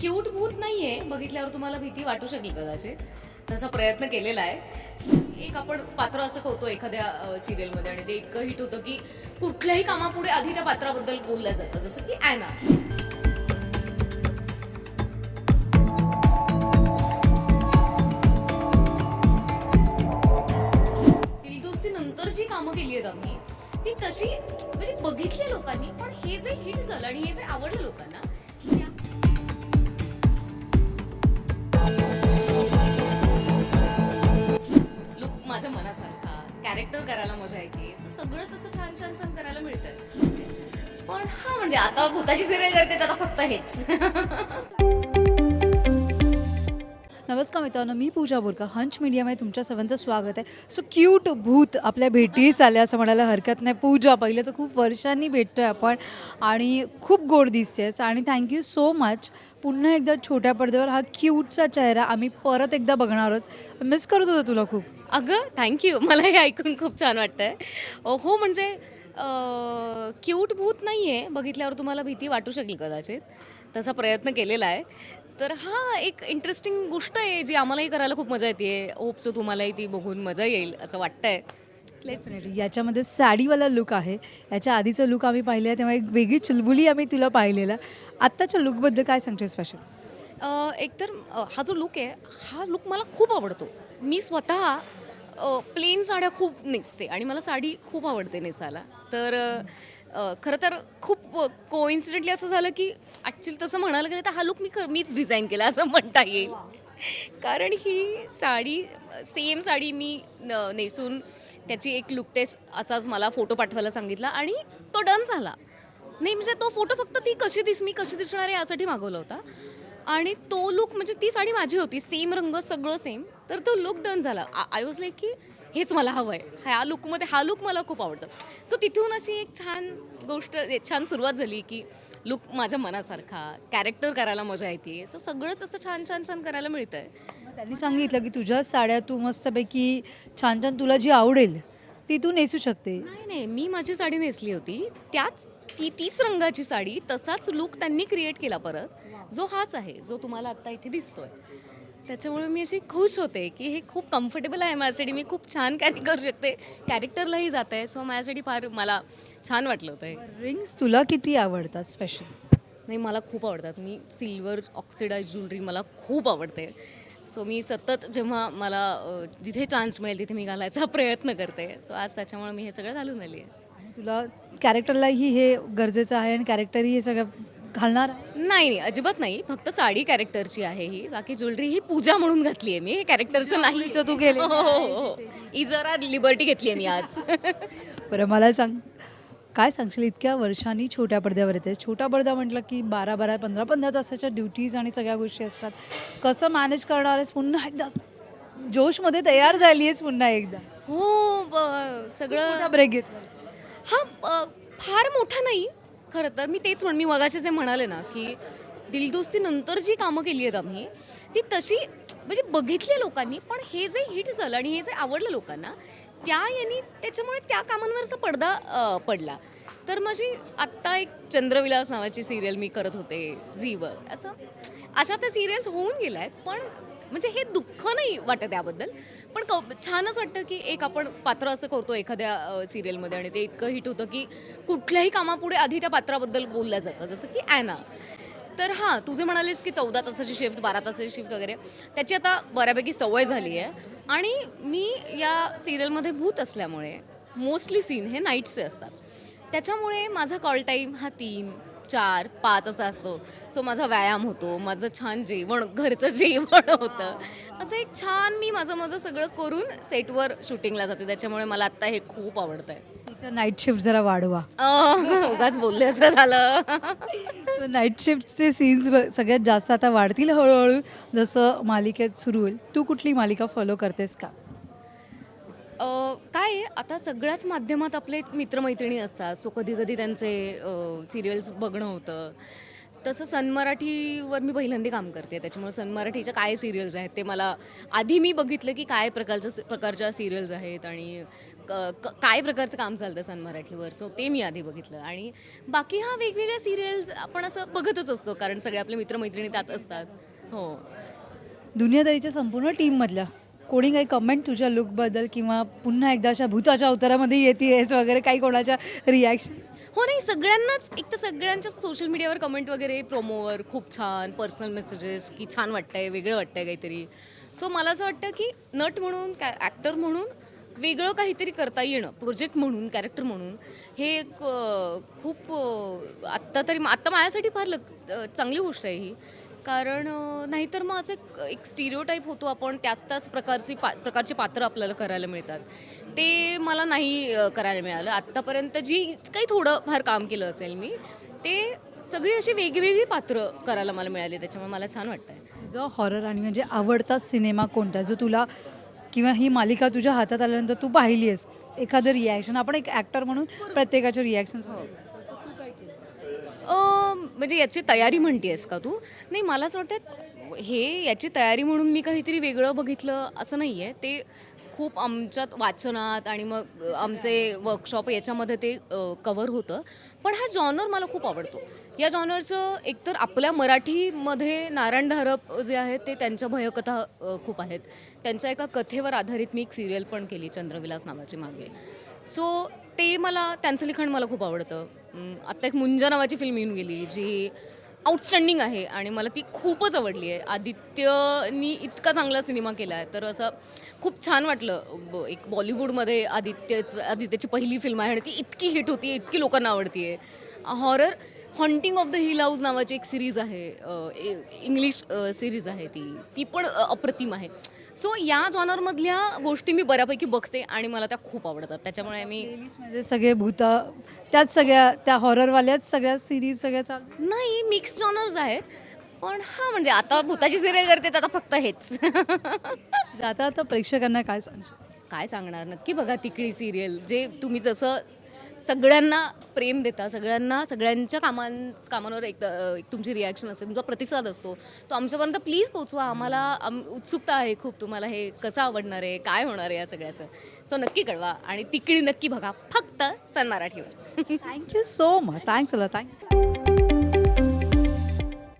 Cute भूत नाहीये. बघितल्यावर तुम्हाला भीती वाटू शकेल कदाचित. तसा प्रयत्न केलेला आहे. एक आपण पात्र असं करतो एखाद्या सिरियलमध्ये आणि ते इतकं हिट होतं की कुठल्याही कामापुढे आधी त्या पात्राबद्दल बोललं जातं. जसं की ॲना दिलदोस्ती नंतर जी कामं केली आहेत आम्ही ती तशी म्हणजे बघितली लोकांनी पण हे जे हिट झालं आणि हे जे आवडलं लोकांना करायला मजा येते. सो सगळंच असं छान छान छान करायला मिळतं. पण हा म्हणजे आता भूताची सिरियल करते आता फक्त हेच. नमस्कार मित्रांनो मी पूजा बोरकर हंच मीडियामध्ये तुमच्या सर्वांचं स्वागत आहे. सो क्यूट भूत आपल्या भेटीस आल्या असं म्हणायला हरकत नाही. पूजा पहिले तर खूप वर्षांनी भेटतो आहे आपण आणि खूप गोड दिसतेस आणि थँक्यू सो मच पुन्हा एकदा छोट्या पडद्यावर हा क्यूटचा चेहरा आम्ही परत एकदा बघणार आहोत. मिस करत होतो तुला खूप. अगं थँक्यू मला हे ऐकून खूप छान वाटतंय. अ, हो म्हणजे क्यूट भूत नाही आहे बघितल्यावर तुम्हाला भीती वाटू शकेल कदाचित. तसा प्रयत्न केलेला आहे. तर हा एक इंटरेस्टिंग गोष्ट आहे जी आम्हालाही करायला खूप मजा येते. होप सो तुम्हालाही ती बघून मजा येईल असं वाटतंय. याच्यामध्ये साडीवाला लुक आहे. याच्या आधीचं लुक आम्ही पाहिलं आहे तेव्हा एक वेगळी चुलबुली आम्ही तुला पाहिलेला. आत्ताच्या लुकबद्दल काय सांगते स्पेशल अ, एकतर अ, हा जो लुक आहे हा लुक मला खूप आवडतो. मी स्वतः प्लेन साड्या खूप नेसते आणि मला साडी खूप आवडते नेसायला. तर खरं तर खूप कोइन्सिडेंटली असं झालं की ॲक्च्युली तसं म्हणायला गेलं तर हा लुक मी मीच डिझाईन केला असं म्हणता येईल. कारण ही साडी सेम साडी मी न- नेसून त्याची एक लुक टेस्ट असाच मला फोटो पाठवायला सांगितला आणि तो डन झाला. नाही म्हणजे तो फोटो फक्त ती कशी दिस मी कशी दिसणार आहे यासाठी मागवला होता. आणि तो लुक म्हणजे ती साडी माझी होती. सेम रंग सगळं सेम तर तो लुक डन झाला. आय वॉज लाईक की हेच मला हवं आहे ह्या लुकमध्ये हा लुक मला खूप आवडतं. सो तिथून अशी एक छान गोष्ट छान सुरुवात झाली की लुक माझ्या मनासारखा कॅरेक्टर करायला मजा येते. सो सगळंच असं छान छान छान करायला मिळतं आहे त्यांनी सांगितलं की तुझ्या साड्या तू मस्तपैकी छान छान तुला जी आवडेल ती तू नेसू शकते. नाही नाही मी माझी साडी नेसली होती. त्याच ती तीच रंगाची साडी तसाच लुक त्यांनी क्रिएट केला परत. जो हाच आहे जो तुम्हाला आत्ता इथे दिसतोय. त्याच्यामुळे मी अशी खुश होते की हे खूप कम्फर्टेबल आहे माझ्यासाठी. मी खूप छान कॅरी करू शकते. कॅरेक्टरलाही जात आहे सो माझ्यासाठी फार मला छान वाटलं होतं हे. रिंग्स तुला किती आवडतात स्पेशल नाही मला खूप आवडतात. मी सिल्वर ऑक्सिडाईज ज्वेलरी मला खूप आवडते. सो मी सतत जेव्हा मला जिथे चान्स मिळेल तिथे मी घालायचा प्रयत्न करते. सो आज त्याच्यामुळे मी हे सगळं घालून आली आहे. तुला कॅरेक्टरलाही हे गरजेचं आहे आणि कॅरेक्टरही हे सगळं घालणार. नाही नाही अजिबात नाही. फक्त साडी कॅरेक्टरची आहे ही. बाकी ज्वेलरी ही पूजा म्हणून घातली आहे मी. हे कॅरेक्टरचं नाही. तू केलेलं. हो, हो, हो. ही जरा लिबर्टी घेतली आहे मी आज. बरं मला सांग. काय सांगशील? इतक्या वर्षांनी छोट्या पडद्यावर येते. छोटा पडदा म्हटलं की बारा बारा पंधरा पंधरा तासाच्या ड्युटीज आणि सगळ्या गोष्टी असतात. कसं मॅनेज करणार आहेस पुन्हा एकदा? जोशमध्ये तयार झाली आहेस पुन्हा एकदा. हो ब- सगळं ब्रेक घेतला? हा अ, फार मोठा नाही. खरं तर मी तेच म्हण मी मगाशी जे म्हणाले ना की दिलदोस्ती नंतर जी कामं केली आहेत आम्ही ती तशी म्हणजे बघितली लोकांनी पण हे जे हिट झालं आणि हे जे आवडलं लोकांना त्या यांनी त्याच्यामुळे त्या कामांवरचा पडदा अ, पडला. तर माझी आत्ता एक चंद्रविलास नावाची सिरियल मी करत होते झीवर असं अशा त्या सिरियल्स होऊन गेल्या आहेत पण म्हणजे हे दुःख नाही वाटत त्याबद्दल पण कौ छानच वाटतं की एक आपण पात्र असं करतो एखाद्या अ, सिरियलमध्ये आणि ते इतकं हिट होतं की कुठल्याही कामापुढे आधी त्या पात्राबद्दल बोललं जातं. जसं की ॲना तर हां तुझे म्हणालेस की चौदा तासाची शिफ्ट बारा तासाची शिफ्ट वगैरे त्याची आता बऱ्यापैकी सवय झाली आहे. आणि मी या सिरियलमध्ये भूत असल्यामुळे मोस्टली सीन हे नाईटचे असतात. त्याच्यामुळे माझा कॉल टाईम हा तीन चार पाच असा असतो. सो माझा व्यायाम होतो माझं छान जेवण घरचं जेवण होतं. असं एक छान मी माझं माझं सगळं करून सेटवर शूटिंगला जाते. त्याच्यामुळे मला आत्ता हे खूप आवडतं आहे तिच्या नाईट शिफ्ट जरा वाढवा. उगाच बोलले असं झालं. सो नाईट शिफ्टचे सीन्स सगळ्यात जास्त आता वाढतील हळूहळू जसं मालिकेत सुरू होईल. तू कुठली मालिका फॉलो करतेस का? अ, काय आहे? आता सगळ्याच माध्यमात आपले मित्रमैत्रिणी असतात. सो कधी कधी त्यांचे सिरियल्स बघणं होतं. तसं सन मराठीवर मी पहिल्यांदा काम करते. त्याच्यामुळे सन मराठीच्या काय सिरियल्स आहेत ते मला आधी मी बघितलं की काय प्रकारच्या प्रकारच्या सिरियल्स आहेत आणि क- क- काय प्रकारचं काम चालतं सन मराठीवर. सो ते मी आधी बघितलं. आणि बाकी हा वेगवेगळ्या सिरियल्स आपण असं बघतच असतो कारण सगळे आपले मित्रमैत्रिणी त्यात असतात. हो. दुनियादारीच्या संपूर्ण टीममधल्या कोणी काही कमेंट तुझ्या लुकबद्दल किंवा पुन्हा एकदा अशा भूताच्या अवतारामध्ये येते आहेस वगैरे काही कोणाच्या रिॲक्शन हो नाही सगळ्यांनाच एक तर सगळ्यांच्या सोशल मीडियावर कमेंट वगैरे प्रोमोवर खूप छान पर्सनल मेसेजेस की छान वाटतंय वेगळं वाटतंय काहीतरी. सो मला असं वाटतं की नट म्हणून कॅ ॲक्टर म्हणून वेगळं काहीतरी करता येणं प्रोजेक्ट म्हणून कॅरेक्टर म्हणून हे एक खूप आत्ता तरी आत्ता माझ्यासाठी फार लग चांगली गोष्ट आहे ही. कारण नाहीतर मग असं एक- स्टिरिओ टाईप होतो आपण त्याच त्याच प्रकारची पा प्रकारची पात्र आपल्याला करायला मिळतात. ते मला नाही करायला मिळालं. आत्तापर्यंत जी काही थोडं फार काम केलं असेल मी ते सगळी अशी वेगवेगळी पात्र करायला मला मिळाली. त्याच्यामुळे मला छान वाटतंय. तुझा हॉरर आणि म्हणजे आवडता सिनेमा कोणता? जो तुला किंवा ही मालिका तुझ्या हातात आल्यानंतर तू पाहिली आहेस एखादं रिॲक्शन आपण एक ॲक्टर म्हणून प्रत्येकाचे रिॲक्शन अं, म्हणजे याची तयारी म्हणतेस का तू? नाही मला असं वाटतं हे याची तयारी म्हणून मी काहीतरी वेगळं बघितलं असं नाही आहे ते खूप आमच्यात वाचनात आणि मग आमचे वर्कशॉप याच्यामध्ये ते कवर होतं. पण हा जॉनर मला खूप आवडतो. या जॉनरचं एकतर आपल्या मराठीमध्ये नारायण धारप जे आहेत ते त्यांच्या भयकथा खूप आहेत. त्यांच्या एका कथेवर आधारित मी एक सिरियल पण केली चंद्रविलास नावाची मागे सो ते मला त्यांचं लिखाण मला खूप आवडतं. आत्ता एक मुंजा नावाची फिल्म येऊन गेली जी आउटस्टँडिंग आहे आणि मला ती खूपच आवडली आहे. आदित्यनी इतका चांगला सिनेमा केला आहे तर असं खूप छान वाटलं. ब- एक बॉलिवूडमध्ये आदित्यचं आदित्यची पहिली फिल्म आहे आणि ती इतकी हिट होती इतकी लोकांना आवडती आहे horror haunting of the hill house नावाची एक सिरीज आहे इंग्लिश सिरीज आहे ती. ती पण अप्रतिम आहे. सो या जॉनरमधल्या गोष्टी मी बऱ्यापैकी बघते आणि मला त्या खूप आवडतात. त्याच्यामुळे मी म्हणजे सगळे भूत त्याच सगळ्या त्या हॉररवाल्याच सगळ्या सिरीज सगळ्या चालू नाही मिक्स जॉनर्स आहेत. पण हा म्हणजे आता भूताची सिरियल करते तर आता फक्त हेच. जाता आता प्रेक्षकांना काय सांगशील? काय सांगणार? नक्की बघा तिकडी सिरियल जे तुम्ही जसं सगळ्यांना प्रेम देता सगळ्यांना सगळ्यांच्या कामां कामांवर एक एक तुमची रिॲक्शन असते तुमचा प्रतिसाद असतो. तो आमच्यापर्यंत प्लीज पोचवा आम्हाला आम उत्सुकता आहे खूप तुम्हाला हे कसं आवडणार आहे काय होणार आहे या सगळ्याचं. सो नक्की कळवा आणि तिकडी नक्की बघा. फक्त सन मराठीवर. Thank you so much thanks अला थँक्यू